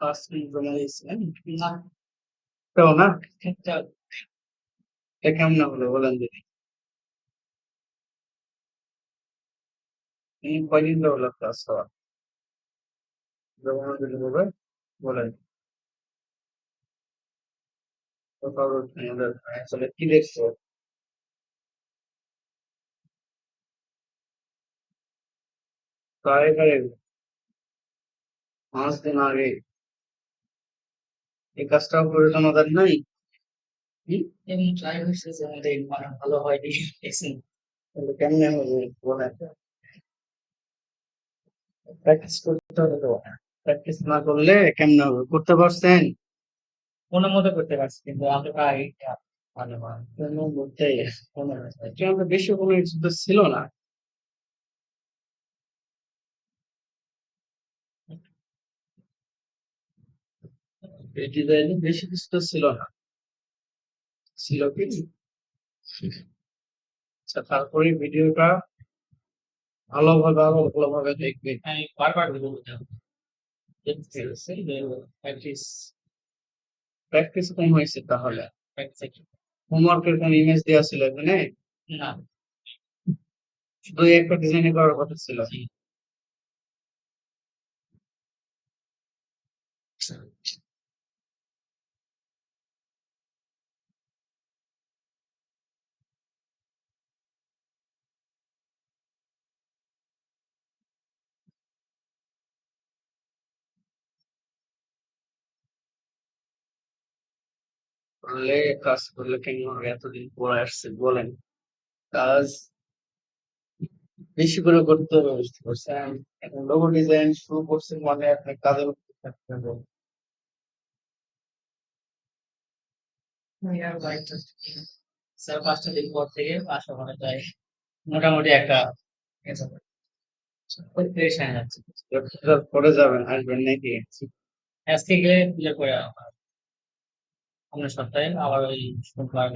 Custom জমা দিয়েছিলেন না তো না এটা এটা কেমন হলো বলেন যদি এই কয়দিন হলো ক্লাস হওয়া জমা দিলে হবে বলেন তো কারও আমাদের আসলে কি দেখছ কারে কারে পাঁচ দিন আগে এই কাজটাও করে নাই। এমনি ট্রাই হয়েছে যে আমাদের মানে ভালো হয় তাহলে কেমনে হবে বলেন প্র্যাকটিস করতে হবে তো। প্র্যাকটিস না করলে কেমনে হবে করতে পারছেন? কোনো মতো করতে পারছি কিন্তু এটা ভালো হয়। কোনো বলতে কোনো বেশি কোনো ছিল না। এই ডিজাইনে বেশি কিছু তো ছিল না। ছিল কি? আচ্ছা তারপরে ভিডিওটা ভালোভাবে আরও ভালোভাবে দেখবে আমি বারবার বলতে প্র্যাকটিস প্র্যাকটিস কম হয়েছে তাহলে? হোমওয়ার্কের কোন ইমেজ দেওয়া ছিল এখানে? না। শুধু একটা ডিজাইন করার কথা ছিল। করলে কাজ করলে হবে এতদিন পরে আসছে বলেন। কাজ বেশি করে করতে হবে বুঝতে পারছেন? এখন লোগো ডিজাইন শুরু করছেন মানে আপনি কাজের উপর থাকতে হবে। স্যার পাঁচটা দিন পর থেকে আসা করা যায় মোটামুটি একটা করে যাবেন আসবেন নাকি? আজকে গেলে ক্লিয়ার করে আমার আমরা সপ্তাহে আবার ওই সোমবার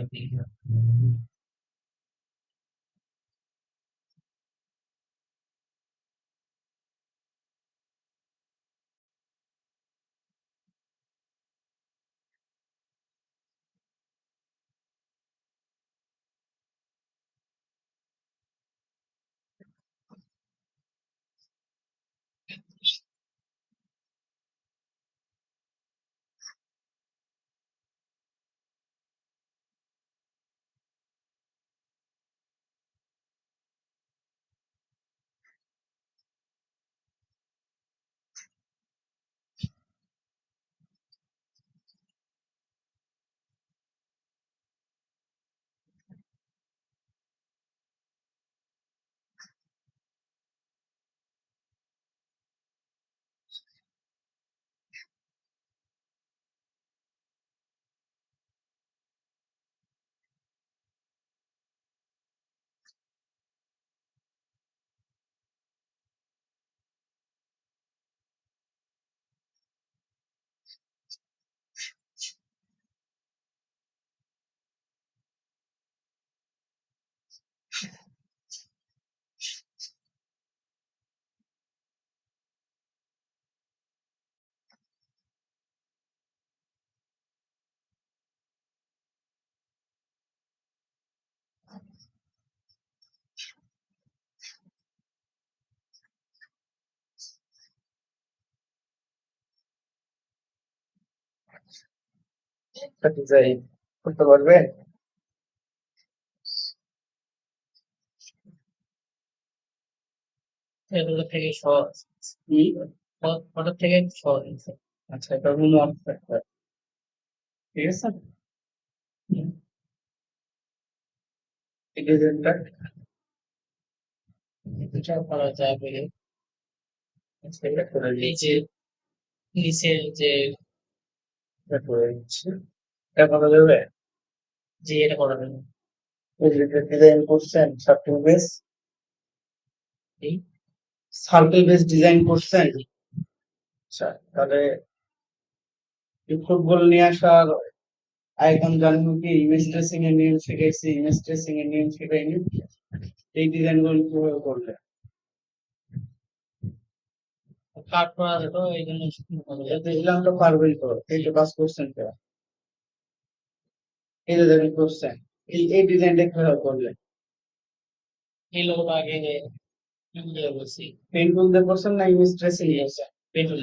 একটা ডিজাইন করতে পারবেন এগুলো থেকে সহজ ফটো থেকে সহজ আচ্ছা এটা হলো ঠিক আছে এই ডিজাইনটা এটা করা যাবে এটা করে এই দিচ্ছি যে নিচের যে এটা করে দিচ্ছি এটা করা যাবে যে এটা করা যাবে ডিজাইন করছেন circle base circle base design করছেন? আচ্ছা তাহলে ফুটবল নিয়ে আসার আইকন জানেন কি? ইমেজ ট্রেসিং এর নিয়ম শিখেছি ইমেজ ট্রেসিং এর নিয়ম শিখাইনি। এই ডিজাইনগুলো কীভাবে করলে? কাট করা যেত এই জন্য দিলাম তো পারবেই তো এই যে পাস করছেন তো। এই যে দেখেন করছেন এই এই ডিজাইনটা কীভাবে করলেন এই লোকটা আগে বলছি পেন্টুল দিয়ে করছেন না ইমেজ ট্রেসিং করছেন পেট্রোল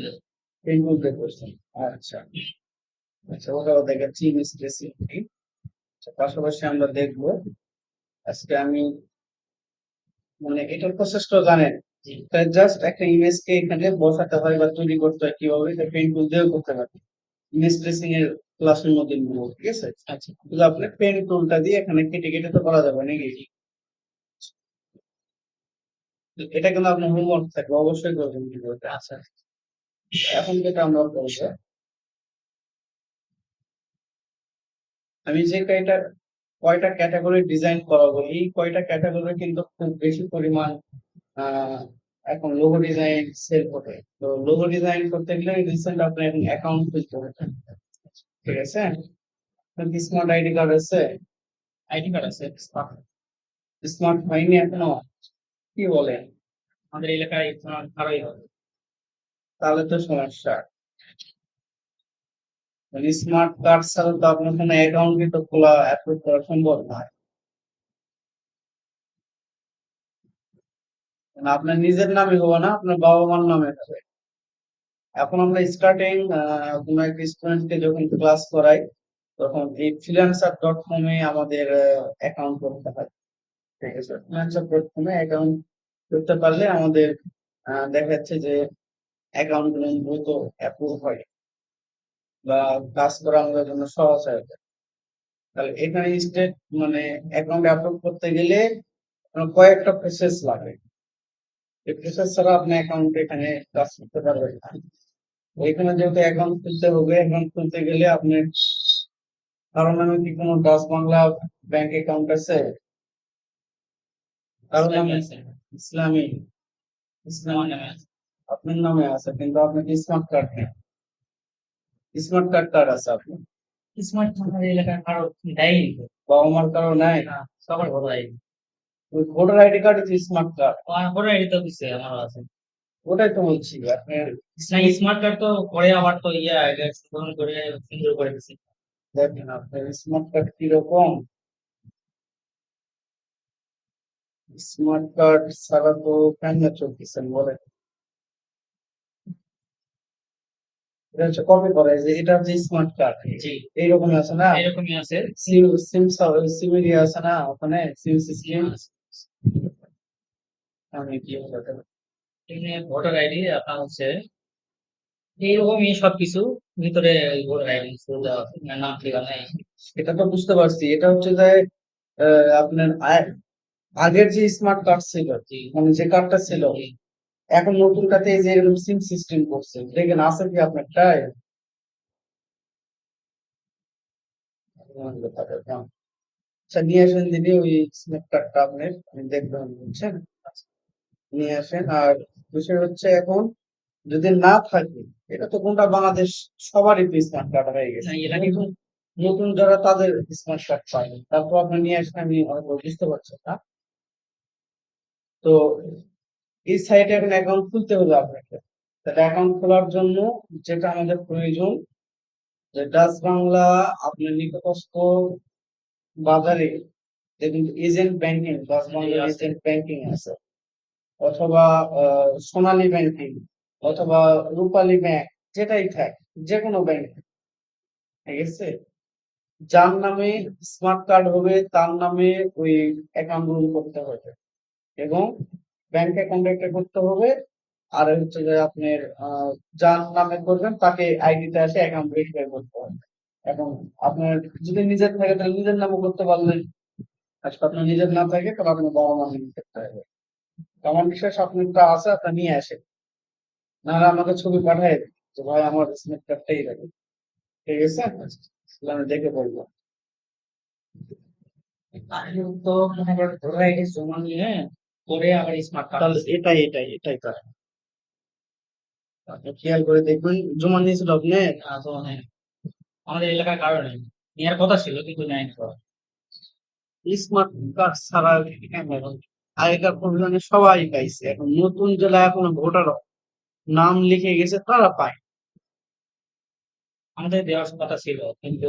পেন্টুল দিয়ে করছেন আচ্ছা আচ্ছা ওটাও দেখাচ্ছি পাশাপাশি আমরা দেখব আজকে আমি মানে এটার প্রসেসটা জানেন? জাস্ট একটা ইমেজকে এখানে বসাতে হয় বা তৈরি করতে হয় কীভাবে? পেন্টুল দিয়েও করতে পারি ইমেজ ট্রেসিং এর ক্লাসের মধ্যে নিবো ঠিক আছে? আচ্ছা। শুধু আপনি পেন টুলটা দিয়ে এখানে কেটে কেটে তো করা যাবে নাকি? এটা কিন্তু আপনার হোমওয়ার্ক থাকবে অবশ্যই করবেন ভিডিওতে আচ্ছা। এখন যেটা আমরা করব আমি যে কয়টা কয়টা ক্যাটাগরি ডিজাইন করাবো এই কয়টা ক্যাটাগরি কিন্তু খুব বেশি পরিমাণ আহ, এখন লোগো ডিজাইন সেল করে তো লোগো ডিজাইন করতে গেলে রিসেন্ট আপনি এখন অ্যাকাউন্ট খুলতে হবে। ঠিক আছে? স্মার্ট আইডি কার্ড আছে। আইডি কার্ড আছে স্মার্ট হয়নি এখনও। কি বলেন আমাদের এলাকায় তোমার ভালোই হবে তাহলে তো সমস্যা। স্মার্ট কার্ড ছাড়া তো আপনার কোনো অ্যাকাউন্ট তো খোলা অ্যাপ্রুভ করা সম্ভব নয় আপনার নিজের নামে হবে না, আপনার বাবা মার নামে হবে। এখন আমরা স্টার্টিং কোনো একটা স্টুডেন্টকে যখন ক্লাস করাই, তখন এই ফ্রিল্যান্সার ডট কমে আমাদের অ্যাকাউন্ট করতে হয়। ঠিক আছে? ফ্রিল্যান্সার ডট কমে অ্যাকাউন্ট করতে পারলে আমাদের দেখা যাচ্ছে যে অ্যাকাউন্টগুলো দ্রুত অ্যাপ্রুভ হয় বা কাজ করা আমাদের জন্য সহজ হয়ে যায়। তাহলে এখানে স্টেট মানে অ্যাকাউন্ট অ্যাপ্রুভ করতে গেলে কয়েকটা প্রসেস লাগে। এই প্রসেস ছাড়া আপনি অ্যাকাউন্ট এখানে কাজ করতে পারবেন না। এখানে যেহেতু অ্যাকাউন্ট খুলতে হবে অ্যাকাউন্ট খুলতে গেলে আপনি কারণ নামে কি কোনো ডাচ বাংলা ব্যাংক অ্যাকাউন্ট আছে? কারণ আছে। ইসলামী ইসলামী আপনার নামে আছে কিন্তু আপনার স্মার্ট কার্ড নেই? স্মার্ট কার্ড কার্ড আছে আপনি স্মার্ট আমাদের এলাকায় কারও দেয়নি বাবা মার কারও নাই? সবার voter ID. Voter ID card smart card voter ID তো দিচ্ছে আমারও আছে। ওটাই তো বলছি আপনার না স্মার্ট কার্ড তো পরে আবার তো ইয়ে সংশোধন করে সুন্দর করে দিচ্ছে দেখেন আপনার স্মার্ট কার্ড কীরকম? স্মার্ট কার্ড ছাড়া তো কেমনে চলতেছেন বলেন। এটা হচ্ছে কপি করা যে এটা হচ্ছে স্মার্ট কার্ড জি। এইরকমই আছে না? এরকমই আছে। সিম সিম সিম এরিয়া আছে না ওখানে? সিম সিস্টেম আমি কি এখানে ভোটার আইডি আপনার হচ্ছে এইরকমই সবকিছু। ভিতরে ভোটার আইডি নাম ঠিকানা এটা তো বুঝতে পারছি। এটা হচ্ছে যে আপনার আগের যে স্মার্ট কার্ড ছিল মানে যে কার্ডটা ছিল এখন নতুনটাতে এই যে এরকম সিম সিস্টেম করছে দেখেন আছে কি আপনার টাই আচ্ছা নিয়ে আসেন দিদি ওই স্মার্ট কার্ডটা আপনার আমি দেখবেন বুঝছেন নিয়ে আসেন আর বিষয় হচ্ছে এখন যদি না থাকে এটা তো কোনটা বাংলাদেশ সবারই স্মার্ট কার্ড হয়ে গেছে। এর নতুন যারা তাদের স্মার্ট কার্ড পায় তারপর আপনি নিয়ে আসেন আমি বুঝতে পারছি না। তো এই সাইটে এখন অ্যাকাউন্ট খুলতে হবে আপনাকে তাহলে অ্যাকাউন্ট খোলার জন্য যেটা আমাদের প্রয়োজন যে ডাচ বাংলা আপনার নিকটস্থ বাজারে দেখুন agent banking Dutch Bangla agent banking আছে। অথবা সোনালী ব্যাংকিং অথবা রূপালী ব্যাংক যেটাই থাক যে কোনো ব্যাংক ঠিক আছে? যার নামে স্মার্ট কার্ড হবে, তার নামে ওই অ্যাকাউন্ট গ্রহণ করতে হবে। এবং ব্যাংক অ্যাকাউন্ট একটা করতে হবে, আর হচ্ছে যে আপনার যার নামে করবেন, তাকে আইডিতে আসে অ্যাকাউন্ট ভেরিফাই করতে হবে। এবং আপনার যদি নিজের থাকে, তাহলে নিজের নামও করতে পারলেন। যদি আপনার নিজের নাম থাকে, তাহলে আপনার বাবা মা করতে হবে। আমার বিশ্বাস আপনারটা আছে আপনার নিয়ে আসেন নাহলে আমাকে ছবি পাঠায় যে ভাই আমার স্মার্ট কার্ডটাই লাগে ঠিক আছে? আমি দেখে বলব। তো মনে করেন ভোটার আইডি জমা নিয়ে পরে আবার স্মার্ট কার্ড এটাই এটাই এটাই খেয়াল করে দেখবেন জমা নিয়েছিল আপনি তো মানে আমাদের এলাকার কারণে নেওয়ার কথা ছিল কিন্তু নেয়নি। তো। স্মার্ট কার্ড ছাড়া আগেকার প্রভিজনে সবাই পাইছে এখন নতুন জেলা এখন ভোটার নাম লিখে গেছে তারা পায়। আমাদের দেওয়ার কথা ছিল কিন্তু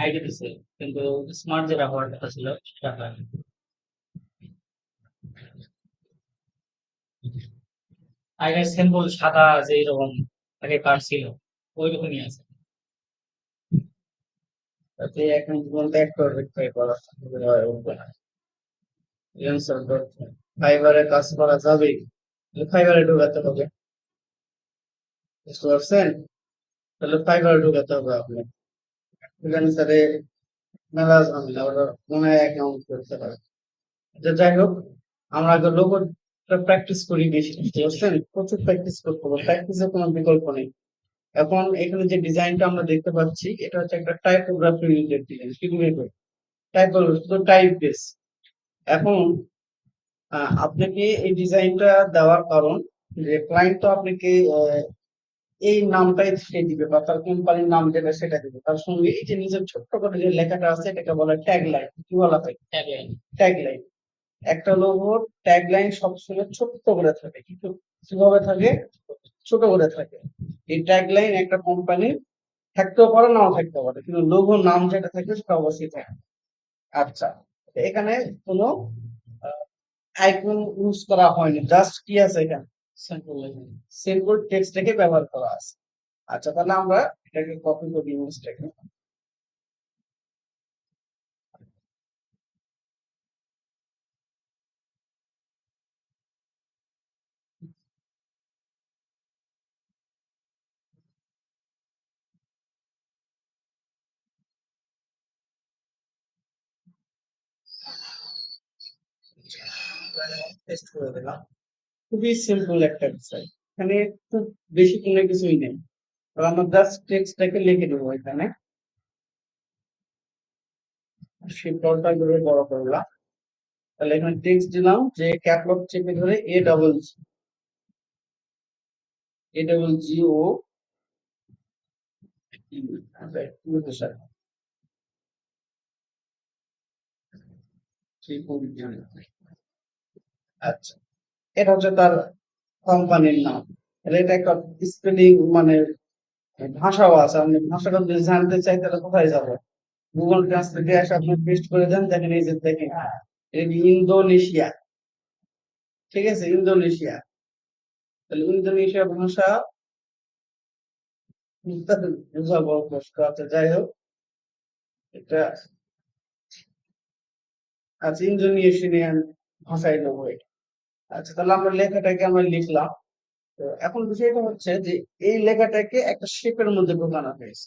আইডি দিছে কিন্তু স্মার্ট হওয়ার কথা ছিল সেটা হয়নি আগের সিম্পল সাদা যে এরকম আগে কার্ড ছিল ওই রকমই আছে। তাতে এখন একটা করা উঠবে ডট ফাইবারে কাজ করা যাবে ফাইবারে ঢোকাতে হবে বুঝতে পারছেন তাহলে ফাইবারে ঢোকাতে হবে আপনি ফ্রিল্যান্সারে মেলা ঝামেলা ওরা মনে হয় অ্যাকাউন্ট করতে পারে যাই হোক আমরা আগে লোগোটা প্র্যাকটিস করি বেশি, বুঝতে পারছেন? প্রচুর প্র্যাকটিস করতে হবে। প্র্যাকটিসের কোনো বিকল্প নেই। এখন এখানে যে ডিজাইনটা আমরা দেখতে পাচ্ছি, এটা হচ্ছে একটা টাইপোগ্রাফি রিলেটেড ডিজাইন কি টাইপোগ্রাফি টাইপ বেস এখন আপনাকে এই ডিজাইনটা দেওয়ার কারণ যে ক্লায়েন্ট তো আপনাকে এই নামটাই সে দিবে বা তার কোম্পানির নাম যেটা সেটা দিবে। তার সঙ্গে এই যে নিজের ছোট্ট করে যে লেখাটা আছে এটাকে বলা ট্যাগ লাইন কি বলা হয় Tagline। ট্যাগ লাইন একটা লোগোর ট্যাগ লাইন সবসময় ছোট্ট করে থাকে কিন্তু কীভাবে থাকে ছোট করে থাকে। এই ট্যাগ লাইন একটা কোম্পানির থাকতেও পারে নাও থাকতে পারে কিন্তু লোগো নাম যেটা থাকে সেটা অবশ্যই থাকে। আচ্ছা। এখানে কোনো আইকন ইউজ করা হয়নি জাস্ট কি আছে এখানে? সিম্পল টেক্সটটাকে ব্যবহার করা আছে। আচ্ছা তাহলে আমরা এটাকে কপি করি ইমেজটাকে টেস্ট করে দিলাম। খুবই সিম্পল একটা বিষয়। এখানে খুব বেশি কোনো কিছুই নেই। আমরা জাস্ট টেক্সটটাকে লিখে দেবো এখানে। শিপটা ধরে বড় করলাম। তাহলে এখানে টেক্সট দিলাম যে ক্যাপলক চেপে ধরে এ ডাবল এ ডাবল জি ও আচ্ছা। এটা হচ্ছে তার কোম্পানির নাম। তাহলে এটা একটা স্পেলিং মানে ভাষাও আছে। আপনি ভাষাটা যদি জানতে চাই, তাহলে কোথায় যাব? গুগল ট্রান্সলেটে এসে আপনি পেস্ট করে দেন, দেখেন এই যে দেখেন এটা ইন্দোনেশিয়া? ঠিক আছে, ইন্দোনেশিয়া। তাহলে ইন্দোনেশিয়া ভাষা বোঝা বড় কষ্ট আছে যাই হোক, এটা আচ্ছা ইন্দোনেশিয়ান ভাষায় নেব এটা। আচ্ছা তাহলে আমরা লেখাটাকে আমরা লিখলাম। তো এখন বিষয়টা হচ্ছে যে, এই লেখাটাকে একটা শেপের মধ্যে ঢোকানো হয়েছে।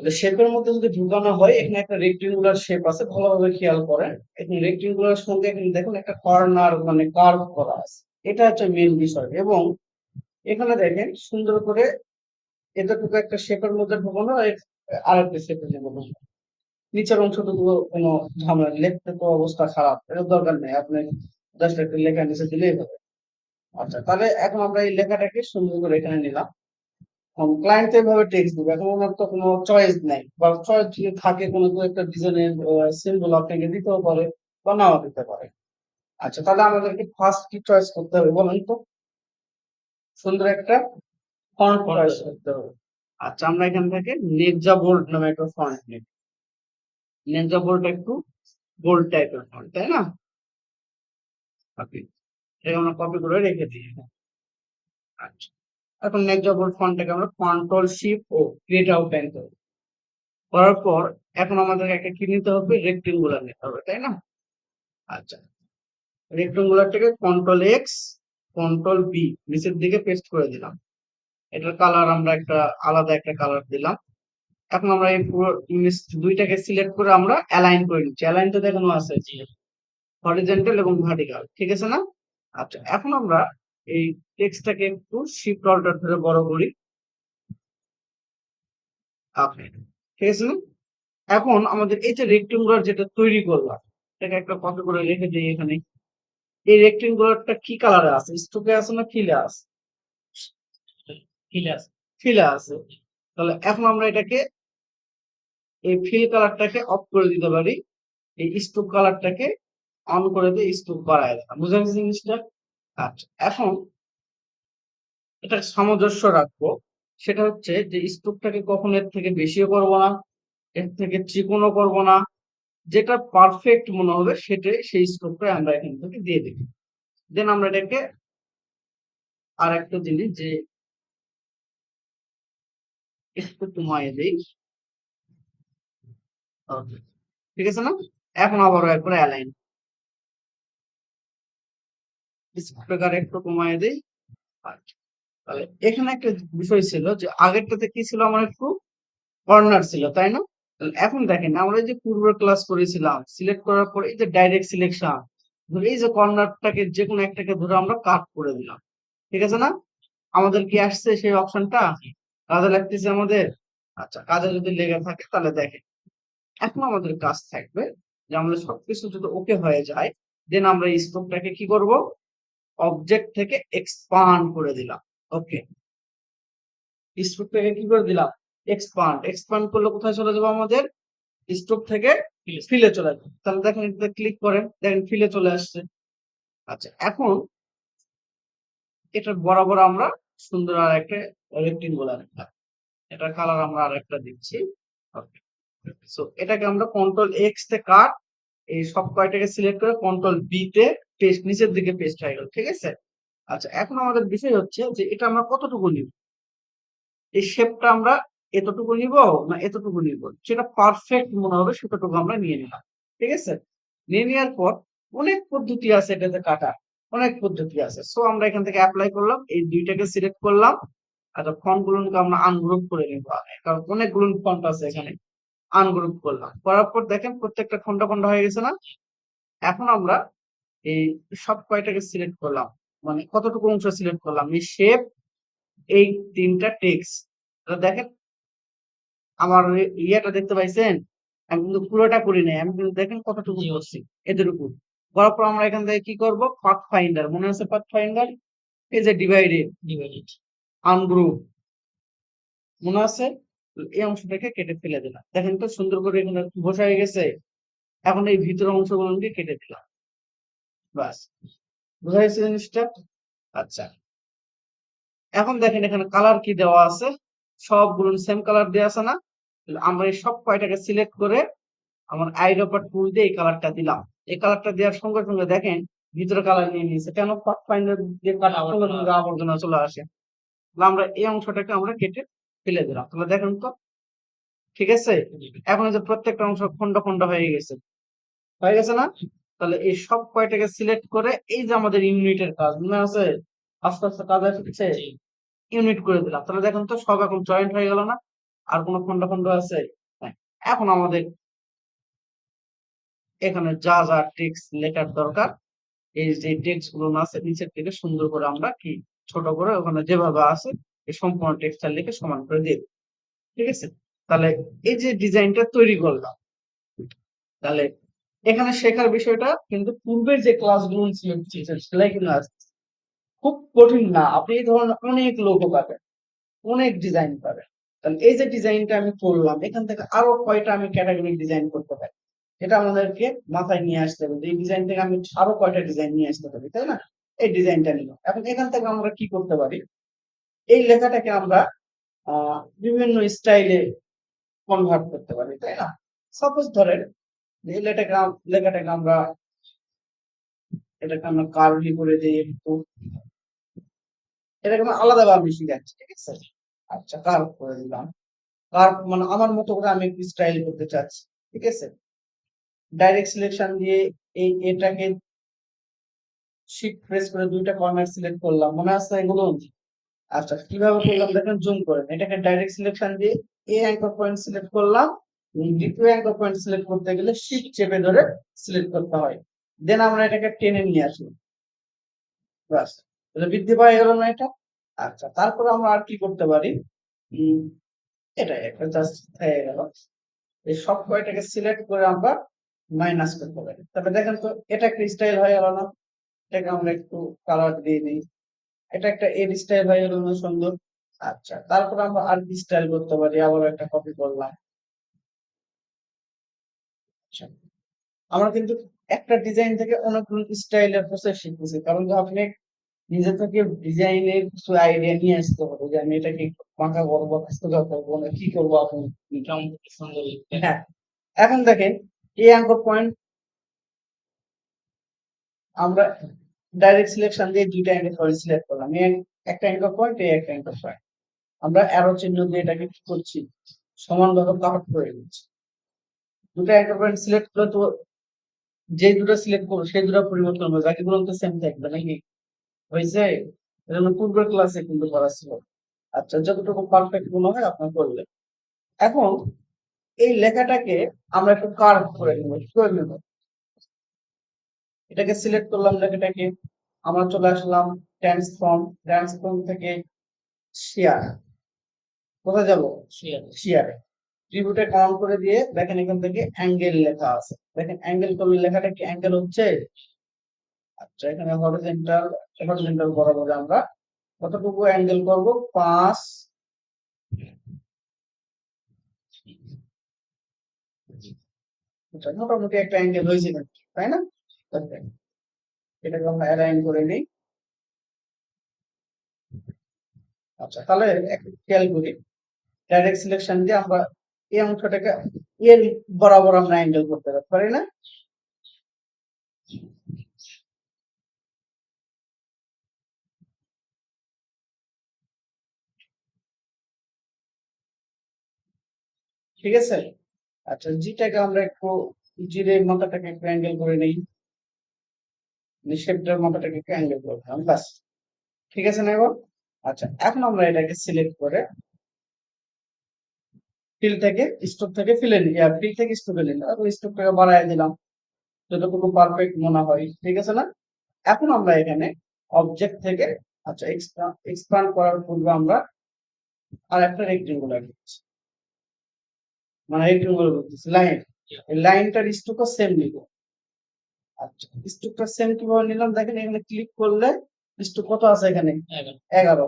শেপের মধ্যে যদি ঢুকানো হয়, এখানে একটা রেক্টেঙ্গুলার শেপ আছে, ভালোভাবে খেয়াল করেন। এখানে রেক্টেঙ্গুলার সঙ্গে এখানে দেখুন একটা কর্নার মানে কার্ভ করা আছে। এটা হচ্ছে মেন বিষয়। এবং এখানে দেখেন, সুন্দর করে এতটুকু একটা শেপের মধ্যে ঢুকানো আর এক- আরেকটা শেপের মধ্যে নিচের অংশটুকু কোনো ঝামেলা লিখতে তো অবস্থা খারাপ এটা দরকার নেই। আপনি জাস্ট একটা লেখা নিচে দিলেই হবে। আচ্ছা তাহলে এখন আমরা এই লেখাটাকে সুন্দর করে এখানে নিলাম। ক্লায়েন্ট এভাবে টেক্সট দিবে এখন ওনার তো কোনো চয়েস নাই। বা চয়েস যদি থাকে কোনো একটা ডিজাইনের সিম্বল আপনাকে দিতেও পারে বা নাও দিতে পারে। আচ্ছা তাহলে আমাদেরকে ফার্স্ট কি চয়েস করতে হবে বলেন তো? সুন্দর একটা ফন্ট চয়েস করতে হবে। আচ্ছা আমরা এখান থেকে নেকজা বোল্ড নামে একটা ফন্ট নিই। নেকজা বোল্ড একটু বোল্ড টাইপের ফন্ট তাই না? ওকে এটা আমরা কপি করে রেখে দিই। আচ্ছা। এখন নেক্সট ফন্টটাকে আমরা control shift O create outline করব করার পর এখন আমাদের একটা কি নিতে হবে রেক্টেঙ্গুলার নিতে হবে, তাই না? আচ্ছা। রেক্টেঙ্গুলারটাকে কন্ট্রোল এক্স কন্ট্রোল বি নিচের দিকে পেস্ট করে দিলাম। এটার কালার আমরা একটা আলাদা একটা কালার দিলাম। এখন আমরা এই পুরো দুইটাকে সিলেক্ট করে আমরা অ্যালাইন করে নিচ্ছি। অ্যালাইন তো দেখানো আছে, জি। হরিজন্টাল এবং ভার্টিক্যাল ঠিক আছে না? আচ্ছা এখন আমরা এই টেক্সটটাকে একটু শিফট অল্টার ধরে বড় করি। ওকে ঠিক আছে না? এখন আমাদের এই যে রেক্টেঙ্গুলার যেটা তৈরি করলাম এটাকে একটা কপি করে রেখে দিই এখানে। এই রেক্টেঙ্গুলারটা কি কালারে আছে? স্টোকে আছে না ফিলে আছে? ঠিক আছে। ফিলে আছে। তাহলে এখন আমরা এটাকে এই ফিল কালারটাকে অফ করে দিতে পারি। এই স্টোক কালারটাকে অন করে দিয়ে স্টোক বাড়ায় দিলাম বুঝা গেছে জিনিসটা? আচ্ছা এখন এটা সামঞ্জস্য রাখব। সেটা হচ্ছে যে স্ট্রোকটাকে কখন এর থেকে বেশিও করব না, এর থেকে চিকনও করব না। যেটা পারফেক্ট মনে হবে সেটাই সেই স্ট্রোকটা আমরা এখান থেকে দিয়ে দিই দেন আমরা এটাকে আর একটা জিনিস যে একটু কমায় দিই ঠিক আছে না? এখন আবারও একবার অ্যালাইন স্পিকার একটু কমায় দিই। তাহলে এখানে একটা বিষয় ছিল যে আগেরটাতে কি ছিল আমার একটু? কর্নার ছিল তাই না? এখন দেখেন আমরা যে পূর্ব ক্লাস করেছিলাম সিলেক্ট করার পরে এই যে ডাইরেক্ট সিলেকশন এই যে কর্নারটাকে যে কোনো একটাকে ধরে আমরা কাট করে দিলাম। ঠিক আছে না? আমাদের কি আসছে সেই অপশনটা কাজে লাগতেছে আমাদের? আচ্ছা কাজে যদি লেগে থাকে তাহলে দেখেন। এখন আমাদের কাজ থাকবে যে আমাদের সবকিছু যদি ওকে হয়ে যায় দেন আমরা এই স্কোপটাকে কি করব? অবজেক্ট থেকে এক্সপান্ড করে দিলাম। ওকে স্ট্রোকটাকে কি করে দিলাম? এক্সপান্ড এক্সপান্ড করলে কোথায় চলে যাব আমাদের? স্ট্রোক থেকে ফিলে চলে যাবে। তাহলে দেখেন এটাতে ক্লিক করেন দেখেন ফিলে চলে আসছে। আচ্ছা এখন এটা বরাবর আমরা সুন্দর আর একটা আর একটা, এটার কালার আমরা আর একটা দিচ্ছি। ওকে সো এটাকে আমরা কন্ট্রোল এক্স তে কাট, এই সব কয়টাকে সিলেক্ট করে কন্ট্রোল বি তে পেস্ট নিচের দিকে পেস্ট হয়ে গেল, ঠিক আছে? আচ্ছা এখন আমাদের বিষয় হচ্ছে যে এটা আমরা কতটুকু নিব? এই শেপটা আমরা এতটুকু নিব না এতটুকু নিব? সেটা পারফেক্ট মনে হবে সেতটুকু আমরা নিয়ে নিলাম, ঠিক আছে? নিয়ে নেওয়ার পর অনেক পদ্ধতি আছে এটাতে কাটা, অনেক পদ্ধতি আছে। সো আমরা এখান থেকে অ্যাপ্লাই করলাম, এই দুইটাকে সিলেক্ট করলাম আচ্ছা ফন্ট গুলোকে আমরা আনগ্রুপ করে নিব কারণ অনেকগুলো ফন্ট আছে এখানে আনগ্রুপ করলাম। করার পর দেখেন প্রত্যেকটা খন্ড খন্ড হয়ে গেছে না? এখন আমরা এই সব কয়টাকে সিলেক্ট করলাম? মানে কতটুকু অংশ সিলেক্ট করলাম? এই শেপ এই তিনটা টেক্সট দেখেন আমার ইয়েটা দেখতে পাইছেন? আমি কিন্তু পুরোটা করি নাই আমি কিন্তু দেখেন কতটুকু করছি এদের উপর করার পর আমরা এখান থেকে কি করব? পাথ ফাইন্ডার মনে আছে পাথ ফাইন্ডার এই যে ডিভাইডেড ডিভাইডেড আনগ্রুপ মনে আছে? এই অংশটাকে কেটে ফেলে দিলাম। দেখেন তো সুন্দর করে এখানে বসা হয়ে গেছে। এখন এই ভিতরের অংশগুলোকে কেটে দিলাম। বাস। বোঝা গেছে জিনিসটা? আচ্ছা। এখন দেখেন এখানে কালার কি দেওয়া আছে? সবগুলো সেম কালার দেওয়া আছে না? আমরা এই সব কয়টাকে সিলেক্ট করে আমার আইডোপার টুল দিয়ে এই কালারটা দিলাম। এই কালারটা দেওয়ার সঙ্গে সঙ্গে দেখেন ভিতরে কালার নিয়ে নিয়েছে। কেন দিয়ে আবর্জনা চলে আসে। আমরা এই অংশটাকে আমরা কেটে ফেলে দিলাম। তাহলে দেখেন তো। ঠিক আছে? এখন যে প্রত্যেকটা অংশ খন্ড খন্ড হয়ে গেছে। হয়ে গেছে না? তাহলে এই সব কয়টাকে সিলেক্ট করে এই যে আমাদের ইউনিটের কাজ মনে আছে? আস্তে আস্তে কাজ আসছে। ইউনিট করে দিলাম। তাহলে দেখেন তো সব এখন জয়েন্ট হয়ে গেল না? আর কোনো খন্ড খন্ড আছে এখন আমাদের এখানে যা যা টেক্সট লেখার দরকার এই যে টেক্সটগুলো আছে নিচের থেকে সুন্দর করে আমরা কি ছোট করে ওখানে যেভাবে আছে এই সম্পূর্ণ টেক্সটটা লিখে সমান করে দিয়ে দেব। ঠিক আছে? তাহলে এই যে ডিজাইনটা তৈরি করলাম তাহলে এখানে শেখার বিষয়টা কিন্তু পূর্বের যে ক্লাসগুলো ছিল সেলাই ক্লাস খুব কঠিন না। আপনি এই ধরনের অনেক লোগো পাবেন, অনেক ডিজাইন পাবেন। তাহলে এই যে ডিজাইনটা আমি করলাম, এখান থেকে আরও কয়টা আমি ক্যাটাগরি ডিজাইন করতে পারি? এটা আমাদেরকে মাথায় নিয়ে আসতে হবে এই ডিজাইন থেকে আমি আরও কয়টা ডিজাইন নিয়ে আসতে পারি, তাই না? এই ডিজাইনটা নিল এখন এখান থেকে আমরা কি করতে পারি? এই লেখাটাকে আমরা বিভিন্ন স্টাইলে কনভার্ট করতে পারি, তাই না? সাপোজ ধরেন এই লেখাটাকে আমরা এটাকে আমরা করে দিই একটু। এটাকে আমরা আলাদাভাবে আমি শিখাচ্ছি ঠিক আছে? আচ্ছা করে দিলাম। মানে আমার মতো করে আমি একটু স্টাইল করতে চাচ্ছি, ঠিক আছে? ডাইরেক্ট সিলেকশন দিয়ে এই এটাকে শিফট প্রেস করে দুইটা কর্নার সিলেক্ট করলাম। মনে আছে এগুলো? আচ্ছা কীভাবে করলাম? দেখেন জুম করেন। এটাকে ডাইরেক্ট সিলেকশন দিয়ে এ অ্যাঙ্কর পয়েন্ট সিলেক্ট করলাম। পয়েন্ট সিলেক্ট করতে গেলে শিফট চেপে ধরে সিলেক্ট করতে হয়। দেন আমরা এটাকে টেনে নিয়ে আসি বাস তাহলে বৃদ্ধি পাওয়া গেল না এটা? আচ্ছা তারপর আমরা আর কি করতে পারি? এটাই একটা জাস্ট হয়ে গেল। এই সব কয়টাকে সিলেক্ট করে আমরা মাইনাস করতে পারি। তবে দেখেন তো, এটা একটা স্টাইল হয়ে গেল না? এটাকে আমরা একটু কালার দিয়ে দিই এটা একটা এর স্টাইল হয়ে গেল না সুন্দর? আচ্ছা তারপর আমরা আর কি স্টাইল করতে পারি? আবার একটা কপি করলাম। আমরা কিন্তু একটা ডিজাইন থেকে অনেকগুলো স্টাইলের প্রসেস শিখতেছি কারণ আপনি নিজে থেকে ডিজাইনের কিছু আইডিয়া নিয়ে আসতে হবে যে আমি এটাকে বাঁকা করব বা খাস্তা করব না, কি করব আপনি? হ্যাঁ। এখন দেখেন, এই অ্যাঙ্কর পয়েন্ট আমরা ডাইরেক্ট সিলেকশন দিয়ে দুইটা অ্যাঙ্কর সিলেক্ট করলাম। এই একটা অ্যাঙ্কর পয়েন্ট এই একটা অ্যাঙ্কর পয়েন্ট আমরা অ্যারো চিহ্ন দিয়ে এটাকে কি করছি? সমানভাবে কাট করে দিচ্ছি। দুটো অ্যাঙ্কর পয়েন্ট সিলেক্ট করে তো যে দুটো সিলেক্ট করব সেই দুটো পরিবর্তন হবে বাকিগুলো তো সেম থাকবে নাকি? হয়েছে? এজন্য পূর্বের ক্লাসে কিন্তু করা ছিল। আচ্ছা যতটুকু পারফেক্ট মনে হয় আপনার করলেন এখন এই লেখাটাকে আমরা একটু কার্ভ করে নেব করে নেব? এটাকে সিলেক্ট করলাম লেখাটাকে। আমরা চলে আসলাম ট্রান্সফর্ম ট্রান্সফর্ম থেকে শেয়ার কোথায় যাব? শেয়ারে ট্রিবিউটে কাউন্ট করে দিয়ে দেখেন এখান থেকে অ্যাঙ্গেল লেখা আছে। দেখেন অ্যাঙ্গেল করলে লেখাটা কি অ্যাঙ্গেল হচ্ছে? আচ্ছা এখানে হরিজন্টাল হরিজন্টাল বরাবর আমরা কতটুকু অ্যাঙ্গেল করব? পাঁচ আচ্ছা, মোটামুটি একটা অ্যাঙ্গেল হয়েছে তাই না. এটাকে আমরা অ্যালাইন করে নিই। আচ্ছা তাহলে খেয়াল করি ডাইরেক্ট সিলেকশন দিয়ে আমরা এই অংশটাকে এর বরাবর আমরা অ্যাঙ্গেল করতে পারি না? ঠিক আছে? আচ্ছা জিটাকে আমরা একটু জিরের মাথাটাকে একটু অ্যাঙ্গেল করে নিই। শেপটার মাথাটাকে একটু অ্যাঙ্গেল করে দিলাম বাস ঠিক আছে না আচ্ছা এখন আমরা এটাকে সিলেক্ট করে ফিল থেকে স্টোক থেকে ফিলে নিই আর ফিল থেকে স্টোকে নিলাম। আর স্টোকটাকে বাড়ায় দিলাম যতটুকু পারফেক্ট মনে হয়। ঠিক আছে না? এখন আমরা এখানে অবজেক্ট থেকে আচ্ছা এক্সপান্ড করার পূর্বে আমরা আর একটা রেক্টেঙ্গুলার দিচ্ছি মানে রেক্টেঙ্গুলার করতেছি লাইন এই লাইনটার স্টোকও সেম নিব। আচ্ছা স্টোকটা সেম কীভাবে নিলাম? দেখেন এখানে ক্লিক করলে স্টোক কত আছে এখানে? এগারো।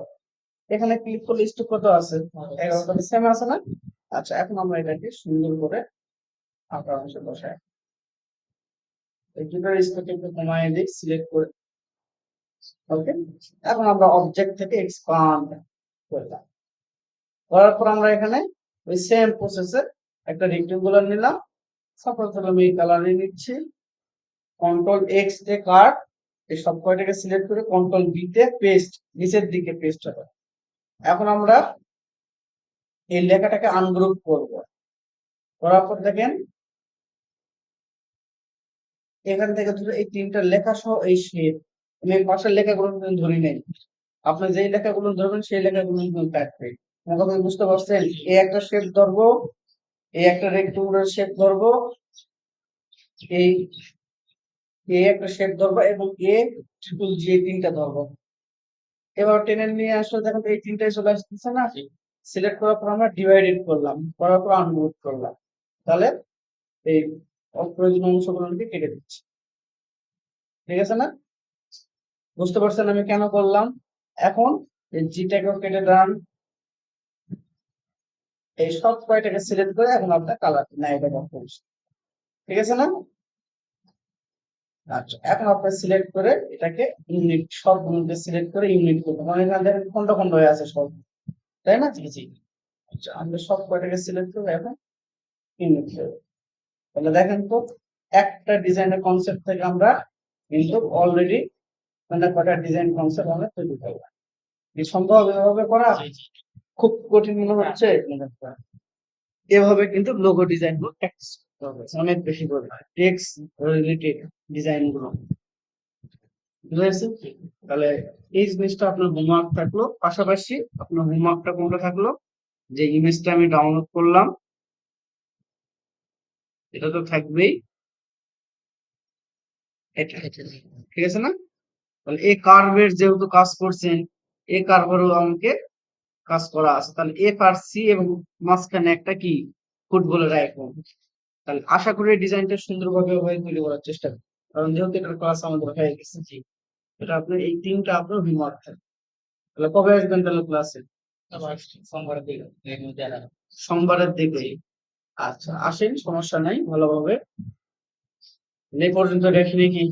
এখানে ক্লিক করলে স্টোক কত আছে? এগারো। সেম আছে না? আচ্ছা এখন আমরা এটাকে সুন্দর করে আঁকা অংশে বসাই। এই দুটোর একটু কমায় দিই সিলেক্ট করে। ওকে এখন আমরা অবজেক্ট থেকে এক্সপান্ড করলাম করার পর আমরা এখানে ওই সেম প্রসেসে একটা রেক্টেঙ্গুলার নিলাম। সাপোজ আমি এই কালারে নিচ্ছি। কন্ট্রোল এক্স এ কাট এই সব কয়টাকে সিলেক্ট করে কন্ট্রোল বি পেস্ট নিচের দিকে পেস্ট হবে। এখন আমরা এই লেখাটাকে আনগ্রুপ করব। করার পর দেখেন, এখান থেকে ধরে এই তিনটা লেখা সহ এই শেপ আমি পাশের লেখাগুলো ধরি নাই। আপনি যেই লেখাগুলো ধরবেন, সেই লেখাগুলো থাকবে। বুঝতে পারছেন, এই একটা শেপ ধরবো, এই একটা রেক্টেঙ্গুলার শেপ ধরবো, এই এ একটা শেপ ধরবো এবং এ ট্রিপল জি তিনটা ধরবো। এবার টেনে নিয়ে আসলে দেখেন এই তিনটাই চলে আসতেছে না? সিলেক্ট করার পর আমরা ডিভাইডেড করলাম, করার পর আনগ্রুপ করলাম। তাহলে এই অপ্রয়োজনীয় অংশগুলোকে কেটে দিচ্ছি। ঠিক আছে না? বুঝতে পারছেন আমি কেন করলাম? এখন এই জিটাকেও কেটে দেন। এই সব কয়টাকে সিলেক্ট করে এখন আপনার কালার না এটা করছি ঠিক আছে না? আচ্ছা এখন আপনার সিলেক্ট করে এটাকে ইউনিট সবগুলোকে সিলেক্ট করে ইউনিট করব মানে এখানে খন্ড খন্ড হয়ে আছে সব। তাই না? আচ্ছা আমরা সব কয়টাকে সিলেক্ট করব এখন? ইউনিট তাহলে দেখেন তো একটা ডিজাইনের কনসেপ্ট থেকে আমরা কিন্তু অলরেডি মানে কয়টা ডিজাইন কনসেপ্ট আমরা তৈরি করব। কি সম্ভব এভাবে করা খুব কঠিন মনে হচ্ছে? এভাবে কিন্তু লোগো ডিজাইনগুলো প্র্যাকটিস করতে হবে অনেক বেশি করে টেক্সট রিলেটেড ডিজাইনগুলো। তাহলে এই জিনিসটা আপনার হোমওয়ার্ক থাকল। পাশাপাশি আপনার হোমওয়ার্কটা কোনটা থাকল? যে ইমেজটা আমি ডাউনলোড করলাম, এটা তো থাকবেই। ঠিক আছে না? তাহলে এই কার্ভের যেহেতু কাজ করছেন এই কার্ভেরও আমাকে কাজ করা আছে। তাহলে এফ আর সি এবং মাঝখানে একটা কি? ফুটবলের আইকন তাহলে আশা করি ডিজাইনটা সুন্দরভাবে তৈরি করার চেষ্টা করব। কারণ যেহেতু এটার ক্লাস আমাদের হয়ে গেছে। এটা আপনার এই তিনটা আপনার হোমওয়ার্ক থাকবে তাহলে কবে আসবেন তাহলে ক্লাসে সোমবারের দিকে। সোমবারের দিকে। আচ্ছা আসেন সমস্যা নাই ভালোভাবে। এই পর্যন্ত রেখে কি